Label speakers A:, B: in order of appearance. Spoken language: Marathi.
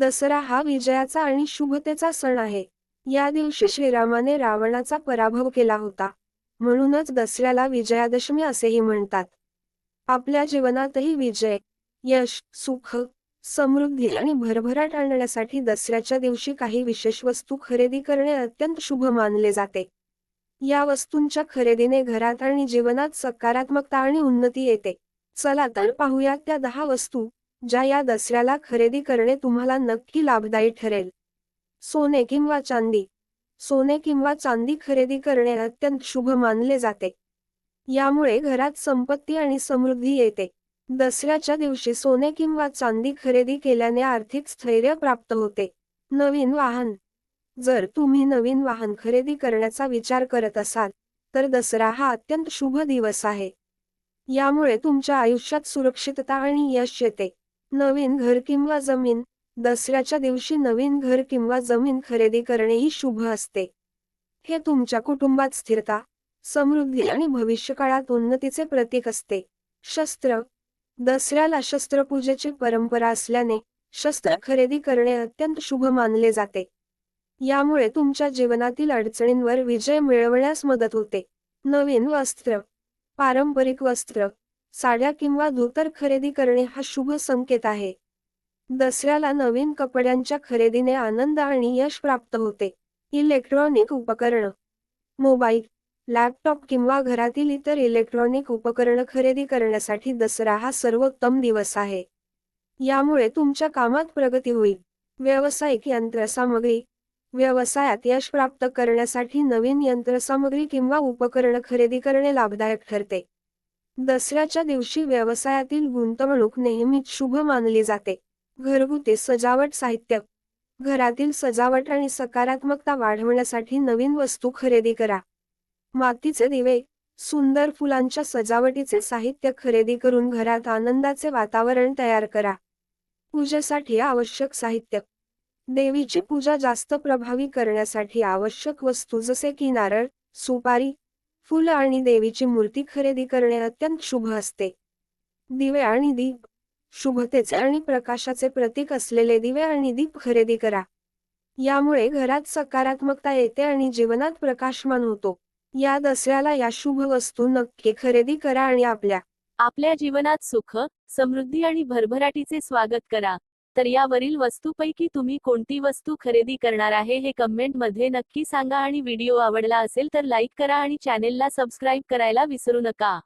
A: दसरा हा विजयाचा आणि शुभतेचा सण आहे. या दिवशी श्रीरामाने रावणाचा पराभव केला होता. म्हणूनच दसऱ्याला विजयादशमी असेही म्हणतात. आपल्या जीवनातही विजय यश सुख समृद्धी आणि भरभराट आणण्यासाठी दसऱ्याच्या दिवशी काही विशेष वस्तू खरेदी करणे अत्यंत शुभ मानले जाते. या वस्तूंच्या खरेदीने घरात आणि जीवनात सकारात्मकता आणि उन्नती येते. चला तर पाहूया त्या दहा वस्तू. ज्या या दसऱ्याला खरेदी करणे तुम्हाला नक्की लाभदायी ठरेल. सोने किंवा चांदी. सोने किंवा चांदी खरेदी करणे अत्यंत शुभ मानले जाते. यामुळे घरात संपत्ती आणि समृद्धी येते. दसऱ्याच्या दिवशी सोने किंवा चांदी खरेदी केल्याने आर्थिक स्थैर्य प्राप्त होते. नवीन वाहन. जर तुम्ही नवीन वाहन खरेदी करण्याचा विचार करत असाल तर दसरा हा अत्यंत शुभ दिवस आहे. यामुळे तुमच्या आयुष्यात सुरक्षितता आणि यश येते. नवीन घर किंवा जमीन दसऱ्याच्या दिवशी नवीन घर किंवा जमीन खरेदी करणेही शुभ असते. हे तुमच्या कुटुंबात स्थिरता समृद्धी आणि भविष्यकाळात उन्नतीचे प्रतीक असते. शस्त्र दसऱ्याला शस्त्रपूजेची परंपरा असल्याने शस्त्र खरेदी करणे अत्यंत शुभ मानले जाते. यामुळे तुमच्या जीवनातील अडचणींवर विजय मिळवण्यास मदत होते. नवीन वस्त्र पारंपरिक वस्त्र साड्या किंवा धोतर खरेदी करणे हा शुभ संकेत आहे. दसऱ्याला नवीन कपड्यांच्या खरेदीने आनंद आणि यश प्राप्त होते. इलेक्ट्रॉनिक उपकरण मोबाईल लॅपटॉप किंवा घरातील इतर इलेक्ट्रॉनिक उपकरण खरेदी करण्यासाठी दसरा हा सर्वोत्तम दिवस आहे. यामुळे तुमच्या कामात प्रगती होईल. व्यावसायिक यंत्रसामग्री व्यवसायात यश प्राप्त करण्यासाठी नवीन यंत्रसामग्री किंवा उपकरण खरेदी करणे लाभदायक ठरते. दसऱ्याच्या दिवशी व्यवसायातील गुंतवणूक नेहमीच शुभ मानली जाते. घरगुती सजावट साहित्य. घरातील सजावट आणि सकारात्मकता वाढवण्यासाठी नवीन वस्तू खरेदी करा. मातीचे दिवे सुंदर फुलांच्या सजावटीचे साहित्य खरेदी करून घरात आनंदाचे वातावरण तयार करा. पूजेसाठी आवश्यक साहित्य. देवीची पूजा जास्त प्रभावी करण्यासाठी आवश्यक वस्तू जसे की नारळ सुपारी फुल आणि देवीची मूर्ती खरेदी करणे अत्यंत शुभ असते. दिवे आणि दीप शुभतेचे आणि प्रकाशाचे प्रतीक असलेले दिवे आणि दीप खरेदी करा. यामुळे घरात सकारात्मकता येते आणि जीवनात प्रकाशमान होतो. या दसऱ्याला या शुभ वस्तू नक्की खरेदी करा आणि आपल्या
B: आपल्या जीवनात सुख समृद्धी आणि भरभराटीचे स्वागत करा. तर यावरील वस्तूपैकी तुम्ही कोणती वस्तू खरेदी करणार आहे हे कमेंटमध्ये नक्की सांगा आणि व्हिडिओ आवडला असेल तर लाईक करा आणि चॅनेलला सबस्क्राईब करायला विसरू नका.